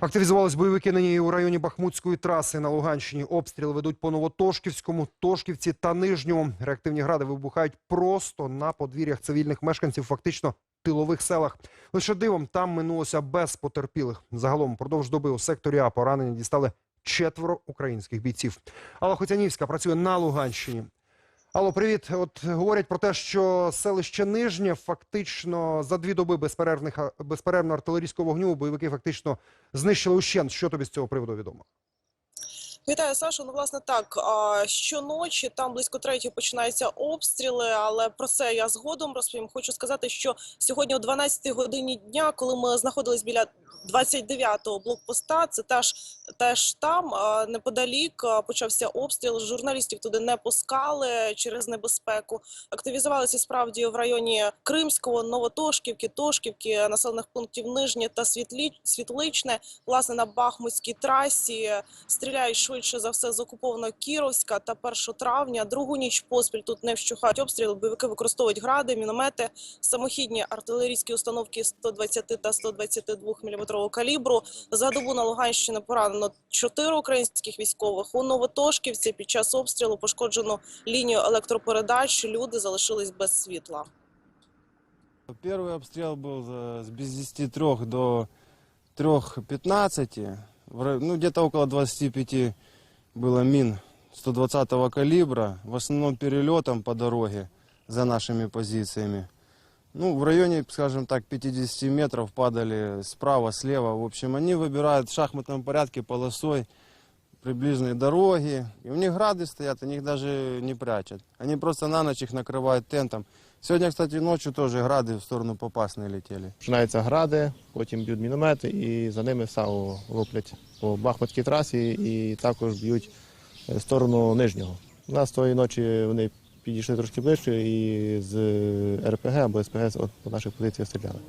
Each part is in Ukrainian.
Активізувались бойовики нині і у районі Бахмутської траси на Луганщині. Обстріли ведуть по Новотошківському, Тошківці та Нижньому. Реактивні гради вибухають просто на подвір'ях цивільних мешканців, фактично тилових селах. Лише дивом там минулося без потерпілих. Загалом продовж доби у секторі А поранені дістали четверо українських бійців. Алла Хотянівська працює на Луганщині. Алло, привіт. От говорять про те, що селище Нижнє фактично за дві доби безперервних безперервного артилерійського вогню бойовики фактично знищили ущент. Що тобі з цього приводу відомо? Вітаю, Саша. Ну, власне, так. Щоночі там близько третьої починаються обстріли, але про це я згодом розповім. Хочу сказати, що сьогодні о 12 годині дня, коли ми знаходились біля 29-го блокпоста, це теж теж там неподалік почався обстріл. Журналістів туди не пускали через небезпеку. Активізувалися справді в районі Кримського, Новотошківки, Тошківки, населених пунктів Нижнє та Світлі... Світличне. Власне на Бахмутській трасі стріляють швидше за все з окупованого Кіровська та 1 травня. Другу ніч поспіль тут не вщухають обстріли. Бойовики використовують гради, міномети, самохідні артилерійські установки 120 та 122 мм калібру. За добу на Луганщині поранено 4 українських військових. У Новотошківці під час обстрілу пошкоджено лінію електропередач. Люди залишились без світла. Первый обстрел был с без 10 трех до 3.15. Ну, где-то около 25 было мин 120 калибра. В основном перелетом по дороге за нашими позициями. Ну, в районе, скажем так, 50 метров падали справа, слева. В общем, они выбирают в шахматном порядке полосой приближенные дороги. И у них грады стоят, они их даже не прячут. Они просто на ночь их накрывают тентом. Сегодня, кстати, ночью тоже грады в сторону Попасной летели. Починаються гради, потім б'ють міномети і за ними САУ луплять по Бахмутській трасі і також б'ють е, в сторону нижнього. У нас тої ночі вони підійшли трошки ближче і з РПГ або СПГ от по наших позиціях стріляли.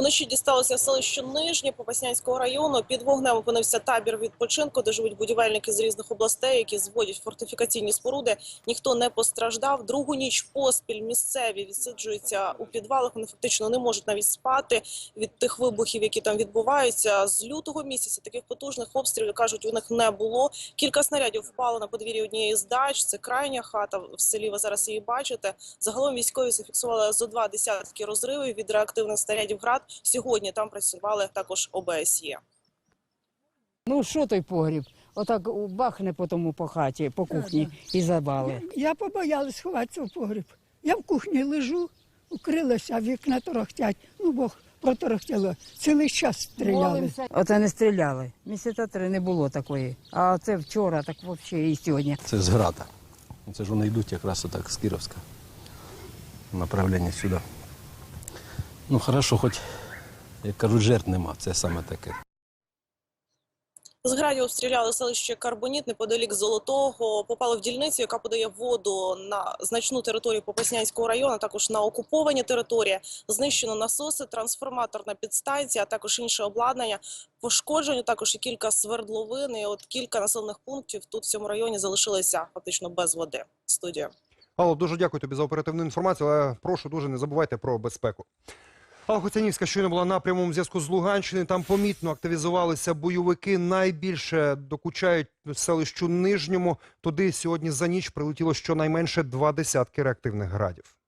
Вночі дісталося селище Нижнє Попаснянського району. Під вогнем опинився табір відпочинку, де живуть будівельники з різних областей, які зводять фортифікаційні споруди. Ніхто не постраждав. Другу ніч поспіль місцеві відсиджуються у підвалах. Вони фактично не можуть навіть спати від тих вибухів, які там відбуваються. З лютого місяця таких потужних обстрілів кажуть, у них не було. Кілька снарядів впало на подвір'ї однієї з дач. Це крайня хата в селі. Ви зараз її бачите. Загалом військові зафіксували зо два десятки розривів від реактивних снарядів град. Сьогодні там працювали також ОБСЄ. Ну, що той погріб? Отак бахне по тому по хаті, по кухні і завали. Я побоялась ховатися в погріб. Я в кухні лежу, укрилася, а вікна торохтять. Ну, Бог проторохтіло. Цілий час стріляли. Оце не стріляли. Місяця три не було такої. А це вчора, так взагалі і сьогодні. Це з Града. Це ж вони йдуть якраз отак з Кіровська. Направлення сюди. Ну, хорошо, хоч, як кажуть, жертв нема. Це саме таке. З градів обстріляли селище Карбоніт неподалік Золотого. Попали в дільницю, яка подає воду на значну територію Попаснянського району, а також на окуповані території. Знищено насоси, трансформаторна підстанція, а також інше обладнання. Пошкоджені також і кілька свердловин. І от кілька населених пунктів тут в цьому районі залишилися фактично без води. Студія. Алло, дуже дякую тобі за оперативну інформацію, але прошу дуже не забувайте про безпеку. Алла Хоцянівська щойно була на прямому зв'язку з Луганщини. Там помітно активізувалися бойовики. Найбільше докучають селищу Нижньому. Туди сьогодні за ніч прилетіло щонайменше два десятки реактивних градів.